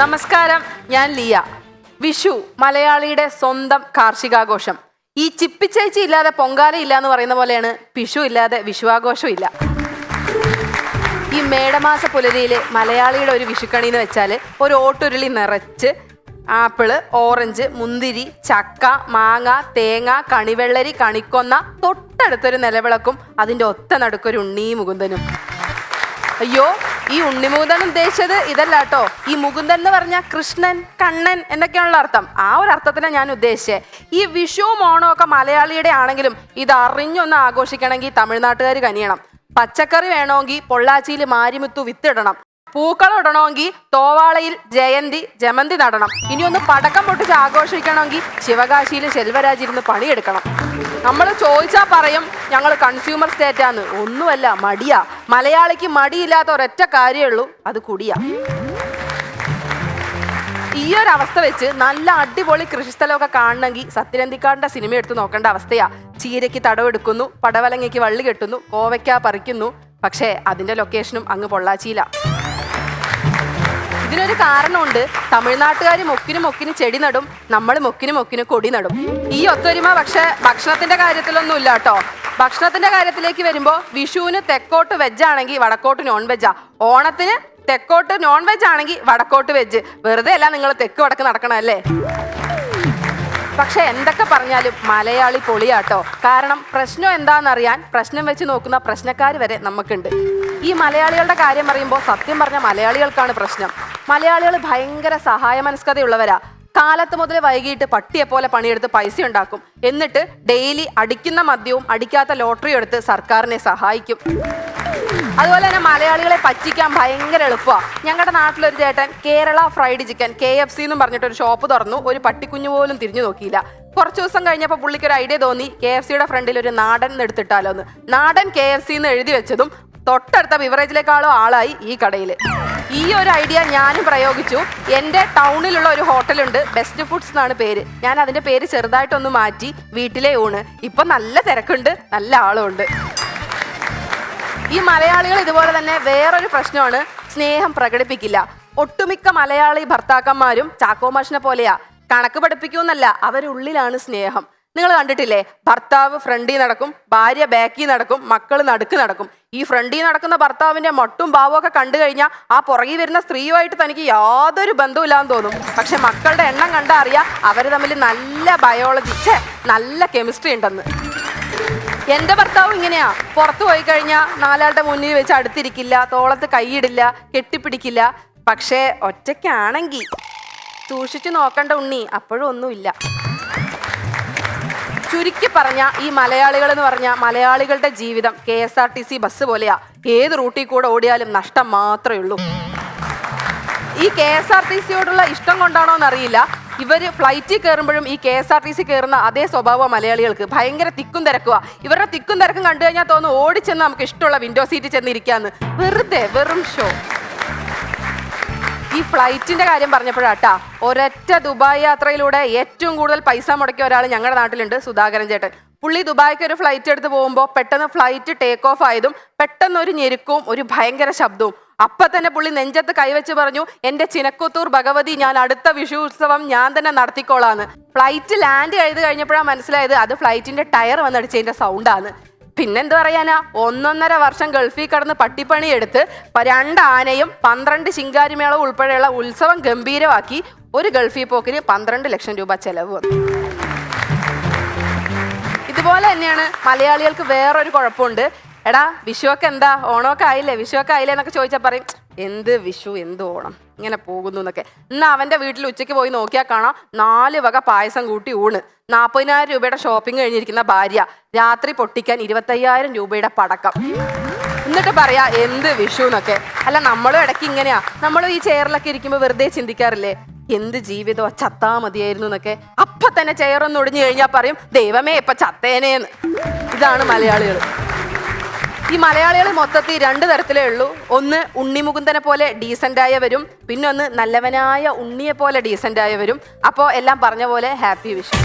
നമസ്കാരം ഞാൻ ലിയ. വിഷു മലയാളിയുടെ സ്വന്തം കാർഷികാഘോഷം. ഈ ചിപ്പിച്ചേച്ചി ഇല്ലാതെ പൊങ്കാല ഇല്ല എന്ന് പറയുന്ന പോലെയാണ് വിഷു ഇല്ലാതെ വിഷുവാഘോഷം ഇല്ല. ഈ മേടമാസ പുലരിയിൽ മലയാളിയുടെ ഒരു വിഷുക്കണി എന്ന് വെച്ചാൽ ഒരു ഓട്ടുരുളി നിറച്ച് ആപ്പിൾ ഓറഞ്ച് മുന്തിരി ചക്ക മാങ്ങ തേങ്ങ കണിവെള്ളരി കണിക്കൊന്ന തൊട്ടടുത്തൊരു നിലവിളക്കും അതിന്റെ ഒത്ത നടുക്കൊരു ഉണ്ണി മുകുന്ദനും. അയ്യോ ഈ ഉണ്ണിമുകുന്ദൻ ഉദ്ദേശിച്ചത് ഇതല്ല കേട്ടോ. ഈ മുകുന്ദൻ എന്ന് പറഞ്ഞ കൃഷ്ണൻ കണ്ണൻ എന്നൊക്കെയുള്ള അർത്ഥം. ആ ഒരു അർത്ഥത്തിലാണ് ഞാൻ ഉദ്ദേശിച്ചത് ഈ വിഷുവും ഓണവും ഒക്കെ മലയാളിയുടെ ആണെങ്കിലും ഇത് അറിഞ്ഞൊന്ന് ആഘോഷിക്കണമെങ്കിൽ തമിഴ്നാട്ടുകാർ കനിയണം. പച്ചക്കറി വേണമെങ്കിൽ പൊള്ളാച്ചിയിൽ മാരിമുത്തു വിത്തിടണം. പൂക്കളം ഇടണമെങ്കിൽ തോവാളയിൽ ജയന്തി ജമന്തി നടണം. ഇനി ഒന്ന് പടക്കം പൊട്ടിച്ച് ആഘോഷിക്കണമെങ്കിൽ ശിവകാശിയിൽ ശെൽവരാജ് ഇരുന്ന് പണിയെടുക്കണം. നമ്മൾ ചോദിച്ചാൽ പറയും ഞങ്ങൾ കൺസ്യൂമർ സ്റ്റേറ്റാന്ന് ഒന്നുമല്ല മടിയാ. മലയാളിക്ക് മടിയില്ലാത്ത ഒരൊറ്റ കാര്യമേ ഉള്ളൂ അത് കുടിയാ. ഈ ഒരു അവസ്ഥ വെച്ച് നല്ല അടിപൊളി കൃഷിസ്ഥലമൊക്കെ കാണണമെങ്കിൽ സത്യനന്ദിക്കാടിന്റെ സിനിമ എടുത്ത് നോക്കേണ്ട അവസ്ഥയാ. ചീരയ്ക്ക് തടവെടുക്കുന്നു പടവലങ്ങയ്ക്ക് വള്ളി കെട്ടുന്നു കോവയ്ക്ക പറിക്കുന്നു. പക്ഷേ അതിന്റെ ലൊക്കേഷനും അങ്ങ് പൊള്ളാച്ചിയില. ഇതിനൊരു കാരണമുണ്ട്. തമിഴ്നാട്ടുകാർ മൊക്കിന് മൊക്കിന് ചെടി നടും. നമ്മൾ മൊക്കിന് മൊക്കിന് കൊടി നടും. ഈ ഒത്തൊരുമ പക്ഷെ ഭക്ഷണത്തിന്റെ കാര്യത്തിലൊന്നും ഇല്ല കേട്ടോ. ഭക്ഷണത്തിന്റെ കാര്യത്തിലേക്ക് വരുമ്പോൾ വിഷുവിന് തെക്കോട്ട് വെജ് ആണെങ്കിൽ വടക്കോട്ട് നോൺ വെജാ ഓണത്തിന് തെക്കോട്ട് നോൺ വെജ് ആണെങ്കിൽ വടക്കോട്ട് വെജ് വെറുതെ അല്ല നിങ്ങൾ തെക്ക് വടക്ക് നടക്കണമല്ലേ പക്ഷെ എന്തൊക്കെ പറഞ്ഞാലും മലയാളി പൊളിയാട്ടോ. കാരണം പ്രശ്നം എന്താണെന്നറിയാൻ പ്രശ്നം വെച്ച് നോക്കുന്ന പ്രശ്നക്കാർ വരെ നമുക്കുണ്ട് ഈ മലയാളികളുടെ കാര്യം പറയുമ്പോൾ സത്യം പറഞ്ഞ മലയാളികൾക്കാണ് പ്രശ്നം. മലയാളികൾ ഭയങ്കര സഹായ മനസ്കതയുള്ളവരാ കാലത്ത് മുതൽ വൈകിട്ട് പട്ടിയെ പോലെ പണിയെടുത്ത് പൈസ ഉണ്ടാക്കും. എന്നിട്ട് ഡെയിലി അടിക്കുന്ന മദ്യവും അടിക്കാത്ത ലോട്ടറിയും എടുത്ത് സർക്കാരിനെ സഹായിക്കും. അതുപോലെ തന്നെ മലയാളികളെ പറ്റിക്കാൻ ഭയങ്കര എളുപ്പമാണ് ഞങ്ങളുടെ നാട്ടിലൊരു ചേട്ടൻ Kerala fried chicken K F C എന്നും പറഞ്ഞിട്ട് ഒരു ഷോപ്പ് തുറന്നു. ഒരു പട്ടിക്കുഞ്ഞു പോലും തിരിഞ്ഞു നോക്കിയില്ല. കുറച്ച് ദിവസം കഴിഞ്ഞപ്പോൾ പുള്ളിക്ക് ഒരു ഐഡിയ തോന്നി കെ എഫ് സിയുടെ ഫ്രണ്ടിൽ ഒരു നാടൻ എന്ന് എടുത്തിട്ടാലോ എന്ന് നാടൻ കെ എഫ് സി എന്ന് എഴുതി വെച്ചതും തൊട്ടടുത്ത ബിവറേജിലേക്കാളും ആളായി ഈ കടയിൽ ഈ ഒരു ഐഡിയ ഞാനും പ്രയോഗിച്ചു. എന്റെ ടൗണിലുള്ള ഒരു ഹോട്ടലുണ്ട്. ബെസ്റ്റ് ഫുഡ്സ് എന്നാണ് പേര്. ഞാൻ അതിന്റെ പേര് ചെറുതായിട്ടൊന്ന് മാറ്റി വീട്ടിലെ ഊണ്. ഇപ്പം നല്ല തിരക്കുണ്ട്. നല്ല ആളുണ്ട്. ഈ മലയാളികൾ ഇതുപോലെ തന്നെ വേറൊരു പ്രശ്നമാണ്. സ്നേഹം പ്രകടിപ്പിക്കില്ല. ഒട്ടുമിക്ക മലയാളി ഭർത്താക്കന്മാരും ചാക്കോ മാഷിനെ പോലെയാ. കണക്ക് പഠിപ്പിക്കൂന്നല്ല. അവരുള്ളിലാണ് സ്നേഹം. നിങ്ങൾ കണ്ടിട്ടില്ലേ? ഭർത്താവ് ഫ്രണ്ടിൽ നടക്കും ഭാര്യ ബാക്കിൽ നടക്കും മക്കൾ നടുക്ക് നടക്കും. ഈ ഫ്രണ്ടിൽ നടക്കുന്ന ഭർത്താവിന്റെ മൊട്ടും ഭാവവും ഒക്കെ കണ്ടു കഴിഞ്ഞാൽ ആ പുറകിൽ വരുന്ന സ്ത്രീയുമായിട്ട് തനിക്ക് യാതൊരു ബന്ധവുമില്ലാന്ന് തോന്നും. പക്ഷെ മക്കളുടെ എണ്ണം കണ്ടാ അറിയാ അവർ തമ്മിൽ നല്ല ബയോളജി ഛേ നല്ല കെമിസ്ട്രി ഉണ്ടെന്ന്. എന്റെ ഭർത്താവ് ഇങ്ങനെയാ. പുറത്തു പോയി കഴിഞ്ഞാൽ നാലാളുടെ മുന്നിൽ വെച്ച് അടുത്തിരിക്കില്ല തോളത്ത് കൈയിടില്ല കെട്ടിപ്പിടിക്കില്ല. പക്ഷേ ഒറ്റയ്ക്കാണെങ്കിൽ സൂക്ഷിച്ചു നോക്കണ്ട ഉണ്ണി അപ്പോഴും ഒന്നുമില്ല. ചുരുക്കി പറഞ്ഞ ഈ മലയാളികൾ എന്ന് പറഞ്ഞ മലയാളികളുടെ ജീവിതം K S R T C bus പോലെയാ. ഏത് റൂട്ടിൽ കൂടെ ഓടിയാലും നഷ്ടം മാത്രമേ ഉള്ളൂ. ഈ കെ എസ് ആർ ടി സിയോടുള്ള ഇഷ്ടം കൊണ്ടാണോ എന്നറിയില്ല. ഇവർ ഫ്ലൈറ്റിൽ കയറുമ്പോഴും ഈ K S R T C കയറുന്ന അതേ സ്വഭാവം മലയാളികൾക്ക്. ഭയങ്കര തിക്കും തിരക്കുക ഇവരുടെ തിക്കും തിരക്കും കണ്ടു കഴിഞ്ഞാൽ തോന്നുന്നു ഓടിച്ചെന്ന് നമുക്ക് ഇഷ്ടമുള്ള വിൻഡോ സീറ്റ് ചെന്നിരിക്കാന്ന് വെറുതെ വെറും ഷോ ഈ ഫ്ലൈറ്റിന്റെ കാര്യം പറഞ്ഞപ്പോഴാട്ടാ ഒരൊറ്റ ദുബായ് യാത്രയിലൂടെ ഏറ്റവും കൂടുതൽ പൈസ മുടക്കിയ ഒരാൾ ഞങ്ങളുടെ നാട്ടിലുണ്ട് സുധാകരൻ ചേട്ടൻ. പുള്ളി ദുബായ്ക്ക് ഒരു ഫ്ലൈറ്റ് എടുത്ത് പോകുമ്പോൾ പെട്ടെന്ന് ഫ്ലൈറ്റ് ടേക്ക് ഓഫ് ആയതും പെട്ടെന്ന് ഒരു ഞെരുക്കവും ഒരു ഭയങ്കര ശബ്ദവും. അപ്പൊ തന്നെ പുള്ളി നെഞ്ചത്ത് കൈവച്ച് പറഞ്ഞു എന്റെ ചിനക്കുത്തൂർ ഭഗവതി ഞാൻ അടുത്ത വിഷു ഉത്സവം ഞാൻ തന്നെ നടത്തിക്കോളാന്ന്. ഫ്ലൈറ്റ് ലാൻഡ് ചെയ്ത് കഴിഞ്ഞപ്പോഴാണ് മനസ്സിലായത് അത് ഫ്ലൈറ്റിന്റെ ടയർ വന്നടിച്ചതിന്റെ സൗണ്ടാണ് പിന്നെന്ത് പറയാനാ? ഒന്നൊന്നര വർഷം ഗൾഫിൽ കടന്ന് പട്ടിപ്പണി എടുത്ത് പ- രണ്ട് ആനയും പന്ത്രണ്ട് ശിങ്കാരിമേളവും ഉൾപ്പെടെയുള്ള ഉത്സവം ഗംഭീരമാക്കി ഒരു ഗൾഫിൽ പോക്കിന് പന്ത്രണ്ട് ലക്ഷം രൂപ ചെലവ് വന്നു. ഇതുപോലെ തന്നെയാണ് മലയാളികൾക്ക് വേറൊരു കുഴപ്പമുണ്ട്. എടാ വിഷുവൊക്കെ എന്താ? ഓണമൊക്കെ ആയില്ലേ? വിഷുവൊക്കെ ആയില്ലേ എന്നൊക്കെ ചോദിച്ചാൽ പറയും. എന്ത് വിഷു എന്ത് ഓണം? ഇങ്ങനെ പോകുന്നു എന്നൊക്കെ. ഇന്ന് അവന്റെ വീട്ടിൽ ഉച്ചയ്ക്ക് പോയി നോക്കിയാൽ കാണാം നാല് വക പായസം കൂട്ടി ഊണ്. നാൽപ്പതിനായിരം രൂപയുടെ ഷോപ്പിംഗ് കഴിഞ്ഞിരിക്കുന്ന ഭാര്യ. രാത്രി പൊട്ടിക്കാൻ ഇരുപത്തയ്യായിരം രൂപയുടെ പടക്കം. എന്നിട്ട് പറയാ എന്ത് വിഷു എന്നൊക്കെ. അല്ല നമ്മളും ഇടയ്ക്ക് ഇങ്ങനെയാ. നമ്മളും ഈ ചെയറിലൊക്കെ ഇരിക്കുമ്പോൾ വെറുതെ ചിന്തിക്കാറില്ലേ? എന്ത് ജീവിതോ ചത്താ മതിയായിരുന്നു എന്നൊക്കെ. അപ്പൊ തന്നെ ചെയറൊന്ന് ഒടിഞ്ഞു കഴിഞ്ഞാൽ പറയും ദൈവമേ ഇപ്പൊ ചത്തേനേന്ന്. ഇതാണ് മലയാളികൾ ഈ മലയാളികൾ മൊത്തത്തിൽ രണ്ട് തരത്തിലേ ഉള്ളൂ. ഒന്ന് ഉണ്ണിമുകുന്ദനെ പോലെ ഡീസന്റ് ആയവരും പിന്നെ ഒന്ന് നല്ലവനായ ഉണ്ണിയെ പോലെ ഡീസന്റ് ആയവരും അപ്പോൾ എല്ലാം പറഞ്ഞ പോലെ ഹാപ്പി വിഷു